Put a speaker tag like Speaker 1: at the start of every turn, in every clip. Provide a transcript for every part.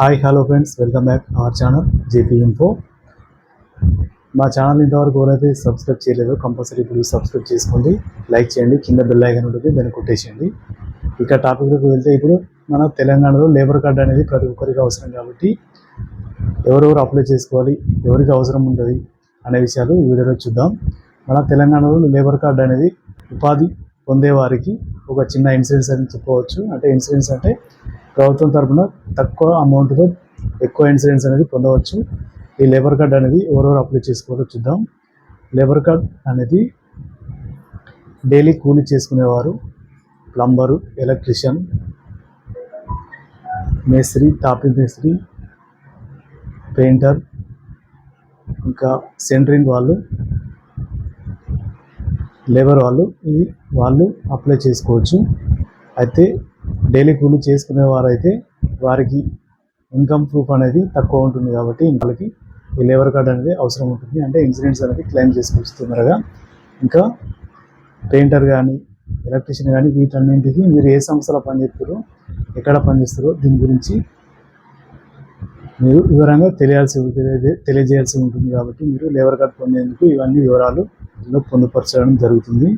Speaker 1: Hi hello friends welcome back our channel JP info మా channel ఇంతవరకు ఎవరైతే subscribe చేయలేదో కంపల్సరీ ఇప్పుడు సబ్స్క్రైబ్ చేసుకోండి. లైక్ చేయండి. కింద బెల్ ఐకన్ ఉంటుంది దాన్ని కొట్టేసేయండి. ఇక టాపిక్లోకి వెళ్తే ఇప్పుడు మన తెలంగాణలో లేబర్ కార్డు అనేది ప్రతి ఒక్కరికి అవసరం కాబట్టి ఎవరెవరు అప్లై చేసుకోవాలి ఎవరికి అవసరం ఉంటుంది అనే విషయాలు ఈ వీడియోలో చూద్దాం. మన తెలంగాణలో లేబర్ కార్డు అనేది ఉపాధి పొందే వారికి ఒక చిన్న ఇన్సూరెన్స్ అని చెప్పవచ్చు అంటే ఇన్సూరెన్స్ అంటే ప్రభుత్వం తరఫున తక్కువ అమౌంట్తో ఎక్కువ ఇన్సూరెన్స్ అనేది పొందవచ్చు. ఈ లేబర్ కార్డ్ అనేది ఎవరెవరు అప్లై చేసుకోవాలో చూద్దాం. లేబర్ కార్డ్ అనేది డైలీ కూలి చేసుకునేవారు ప్లంబరు ఎలక్ట్రిషియన్ మేస్త్రి టాపింగ్ మేస్త్రి పెయింటర్ ఇంకా సెంటరింగ్ వాళ్ళు లేబర్ వాళ్ళు ఈ వాళ్ళు అప్లై చేసుకోవచ్చు. అయితే డైలీ కూలీ చేసుకునే వారైతే వారికి ఇన్కమ్ ప్రూఫ్ అనేది తక్కువ ఉంటుంది కాబట్టి వాళ్ళకి ఈ లేబర్ కార్డ్ అనేది అవసరం ఉంటుంది. అంటే ఇన్సూరెన్స్ అనేది క్లెయిమ్ చేసుకోవచ్చు తొందరగా. ఇంకా పెయింటర్ కానీ ఎలక్ట్రీషియన్ కానీ వీటన్నింటికి మీరు ఏ సంస్థలో పనిచేస్తారో ఎక్కడ పనిచేస్తారో దీని గురించి మీరు వివరంగా తెలియాల్సి తెలియజేయాల్సి ఉంటుంది కాబట్టి మీరు లేబర్ కార్డ్ పొందేందుకు ఇవన్నీ వివరాలు ఇందులో పొందుపరచడం జరుగుతుంది.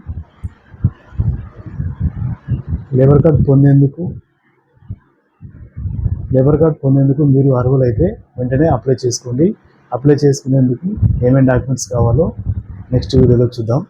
Speaker 1: లేబర్ కార్డ్ పొందేందుకు లేబర్ కార్డ్ పొందేందుకు మీరు అర్హులైతే వెంటనే అప్లై చేసుకోండి. అప్లై చేసుకునేందుకు ఏమేమి డాక్యుమెంట్స్ కావాలో నెక్స్ట్ వీడియోలో చూద్దాం.